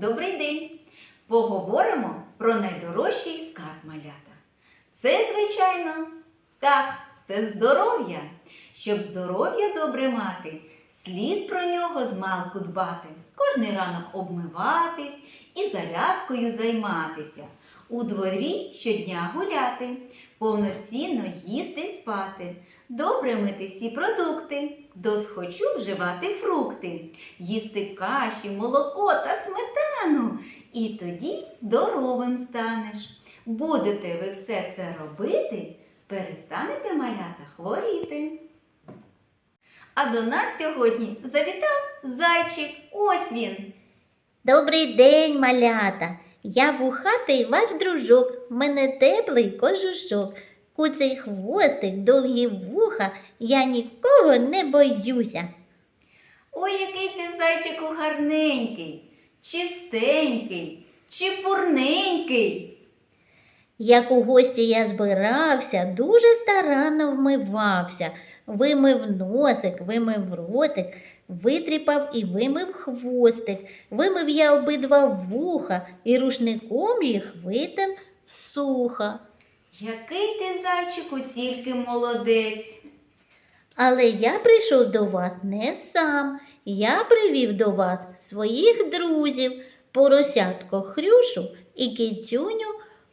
Добрий день! Поговоримо про найдорожчий скарб малята. Це, звичайно, так, це здоров'я. Щоб здоров'я добре мати, слід про нього змалку дбати, кожний ранок обмиватись і зарядкою займатися, у дворі щодня гуляти, повноцінно їсти й спати, добре мити всі продукти, досхочу вживати фрукти, їсти каші, молоко та сметану, і тоді здоровим станеш. Будете ви все це робити, перестанете малята хворіти. А до нас сьогодні завітав зайчик. Ось він. Добрий день, малята. Я вухатий ваш дружок, в мене теплий кожушок. Куций хвостик, довгі вуха, я нікого не боюся. Ой, який ти зайчику гарненький, чистенький, чепурненький. Як у гості я збирався, дуже старанно вмивався, вимив носик, вимив ротик, витріпав і вимив хвостик, вимив я обидва вуха і рушником їх витер сухо. Який ти зайчику тільки молодець. Але я прийшов до вас не сам. Я привів до вас своїх друзів, поросятко Хрюшу і кицюню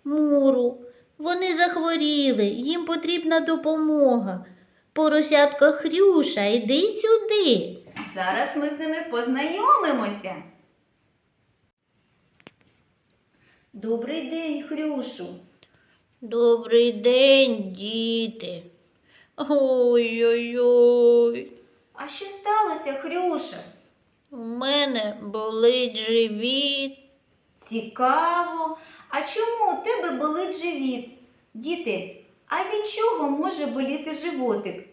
Муру. Вони захворіли, їм потрібна допомога. Поросятко Хрюша, іди сюди. Зараз ми з ними познайомимося. Добрий день, Хрюшу. Добрий день, діти. Ой-ой-ой. А що сталося, Хрюша? У мене болить живіт. Цікаво. А чому у тебе болить живіт? Діти, а від чого може боліти животик?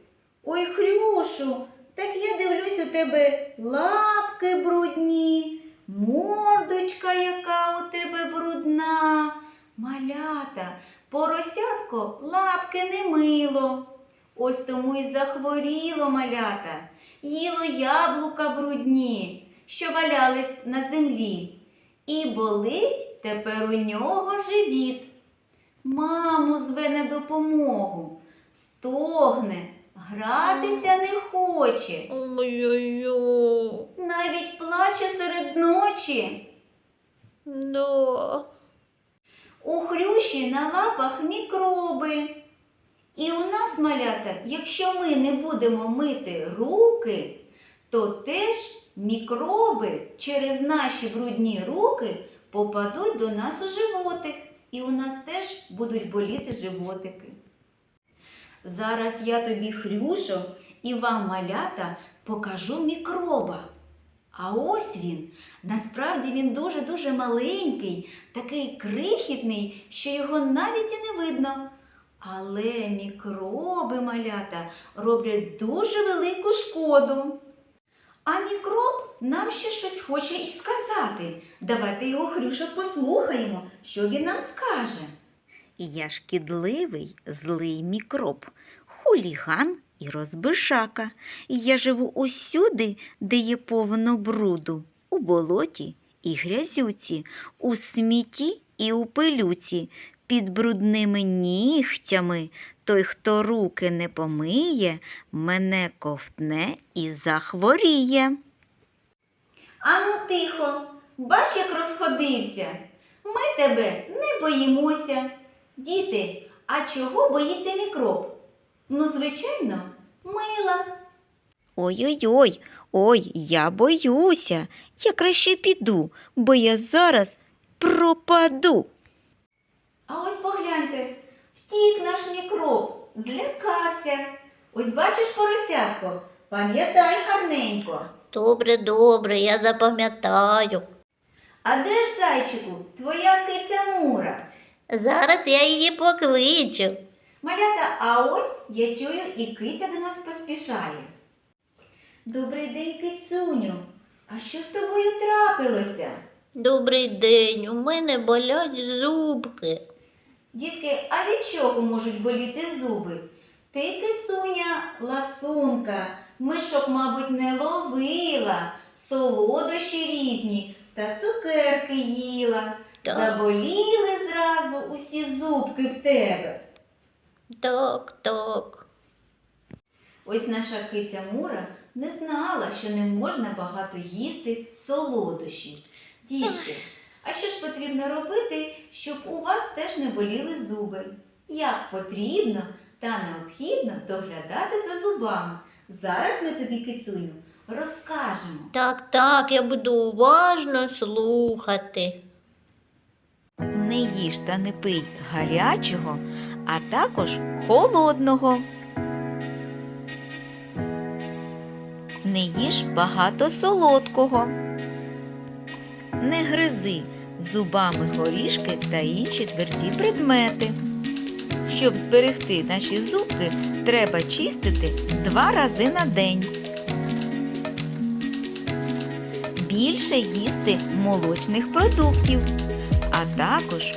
Ой, Хрюшу, так я дивлюсь у тебе лапки брудні, мордочка, яка у тебе брудна. Малята, поросятко лапки не мило. Ось тому й захворіло малята, їло яблука брудні, що валялись на землі. І болить тепер у нього живіт. Маму зве на допомогу, стогне, гратися не хоче, Ой-ой-ой. навіть плаче серед ночі. Да. У хрюші на лапах мікроби. І у нас, малята, якщо ми не будемо мити руки, то теж мікроби через наші брудні руки попадуть до нас у животик, і у нас теж будуть боліти животики. Зараз я тобі, Хрюшо, і вам, малята, покажу мікроба. А ось він. Насправді він дуже-дуже маленький, такий крихітний, що його навіть і не видно. Але мікроби малята роблять дуже велику шкоду. А мікроб нам ще щось хоче і сказати. Давайте його Хрюша послухаємо, що він нам скаже. Я шкідливий, злий мікроб, хуліган і розбишака. Я живу усюди, де є повно бруду, у болоті і грязюці, у смітті і у пилюці, під брудними нігтями. Той, хто руки не помиє, мене ковтне і захворіє. Ану тихо, бач, як розходився. Ми тебе не боїмося. Діти, а чого боїться мікроб? Ну, звичайно, мила. Ой-ой-ой, ой, я боюся. Я краще піду, бо я зараз пропаду. А ось погляньте, втік наш мікроб, злякався. Ось бачиш поросятко, пам'ятай гарненько. Добре, добре, я запам'ятаю. А де ж, зайчику, твоя киця Мура? Зараз я її покличу. Малята, а ось я чую, і киця до нас поспішає. Добрий день, кицюню. А що з тобою трапилося? Добрий день, у мене болять зубки. Дітки, а від чого можуть боліти зуби? Ти, кицуня, ласунка, мишок, мабуть, не ловила, солодощі різні та цукерки їла. Так, Заболіли зразу усі зубки в тебе. так, так. Ось наша киця Мура не знала, що не можна багато їсти солодощів. Дітки, а що ж потрібно робити, щоб у вас теж не боліли зуби? Як потрібно та необхідно доглядати за зубами? Зараз ми тобі, кицюню, розкажемо. Так, так, я буду уважно слухати. Не їж та не пий гарячого, а також холодного. Не їж багато солодкого. Не гризи зубами горішки та інші тверді предмети. Щоб зберегти наші зубки, треба чистити два рази на день. Більше їсти молочних продуктів а також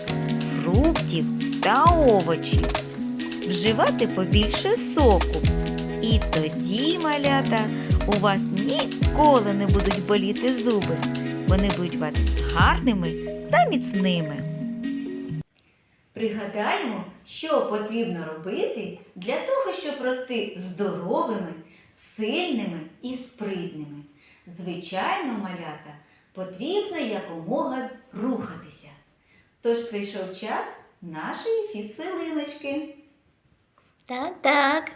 фруктів та овочів. Вживати побільше соку. І тоді, малята, у вас ніколи не будуть боліти зуби. Вони будуть вас гарними та міцними. Пригадаємо, що потрібно робити для того, щоб рости здоровими, сильними і спритними. Звичайно, малята, потрібно якомога рухатися. Тож прийшов час нашої фізхвилиночки. Так, так.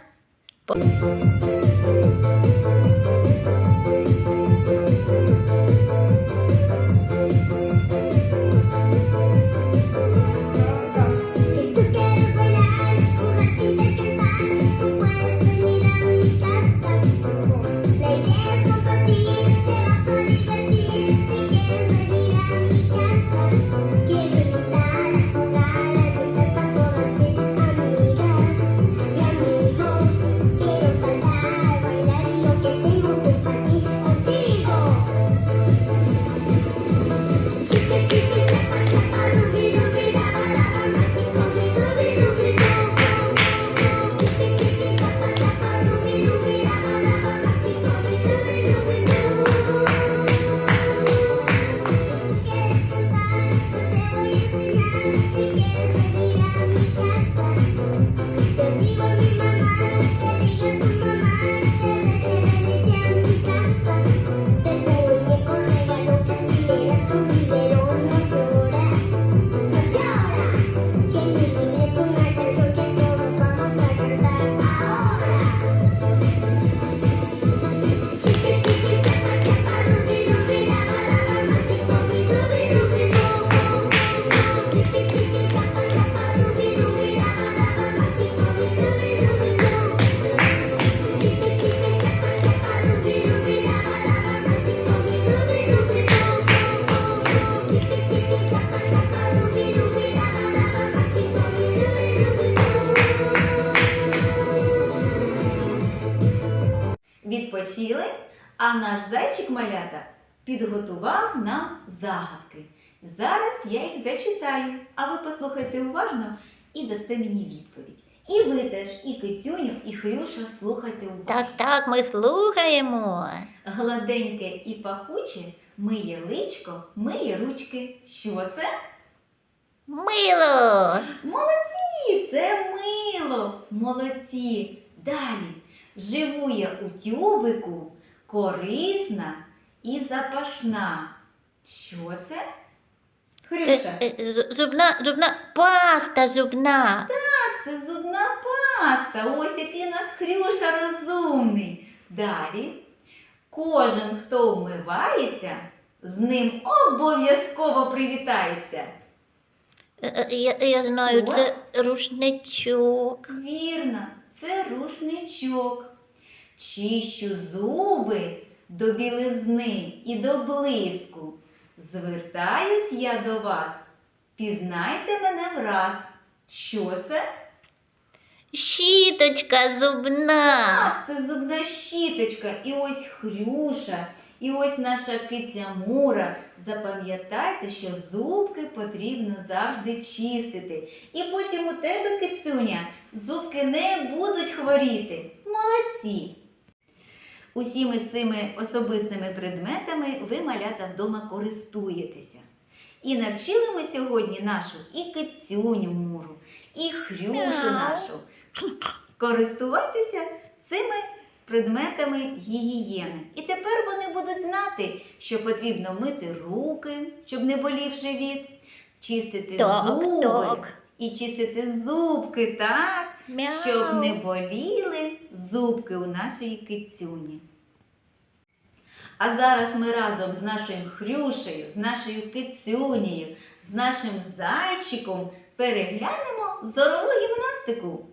Відпочили, а наш зайчик малята підготував нам загадки. Зараз я їх зачитаю, а ви послухайте уважно і дасте мені відповідь. І ви теж, і Кицюню, і Хрюша слухайте уважно. Так, так, ми слухаємо. Гладеньке і пахуче миє личко, миє ручки. Що це? Мило. Молодці, це мило. Молодці. Далі. Живу я у тюбику, корисна і запашна. Що це? Е, Хрюша. е, Зубна, зубна паста зубна. Так, це зубна паста. Ось який у нас Хрюша розумний. Далі. Кожен, хто вмивається, з ним обов'язково привітається. Е, е, Я, я знаю, Що? це рушничок. Вірно, це рушничок. Чищу зуби до білизни і до блиску. Звертаюсь я до вас. Пізнайте мене враз. Що це? Щіточка зубна. Так, це зубна щіточка. І ось хрюша, і ось наша киця Мура. Запам'ятайте, що зубки потрібно завжди чистити. І потім у тебе, кицюня, зубки не будуть хворіти. Молодці! усіми цими особистими предметами ви, малята, вдома користуєтеся. І навчили ми сьогодні нашу і кицюню муру, і хрюшу нашу користуватися цими предметами гігієни. І тепер вони будуть знати, що потрібно мити руки, щоб не болів живіт, чистити Так, зуби так. і чистити зубки, так, Мяу. щоб не боліли зубки у нашої кицюні. А зараз ми разом з нашою Хрюшею, з нашою кицюнею, з нашим зайчиком переглянемо зорову гімнастику.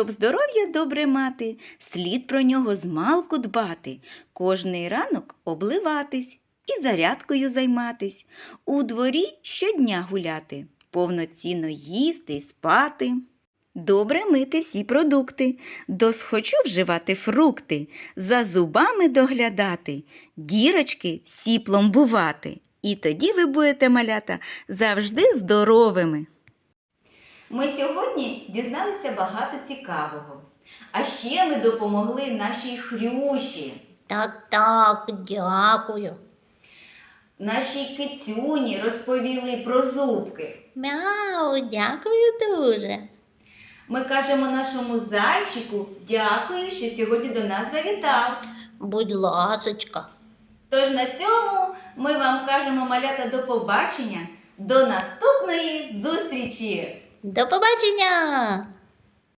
Щоб здоров'я добре мати, слід про нього змалку дбати, кожний ранок обливатись і зарядкою займатись, у дворі щодня гуляти, повноцінно їсти й спати. Добре мити всі продукти, досхочу вживати фрукти, за зубами доглядати, дірочки всі пломбувати. І тоді ви будете малята завжди здоровими. Ми сьогодні дізналися багато цікавого. А ще ми допомогли нашій Хрюші, Так, так, дякую. нашій кицюні розповіли про зубки. Мяу, дякую дуже. Ми кажемо нашому зайчику дякую, що сьогодні до нас завітав. Будь ласочка. Тож на цьому ми вам кажемо малята до побачення, до наступної зустрічі! До побачення!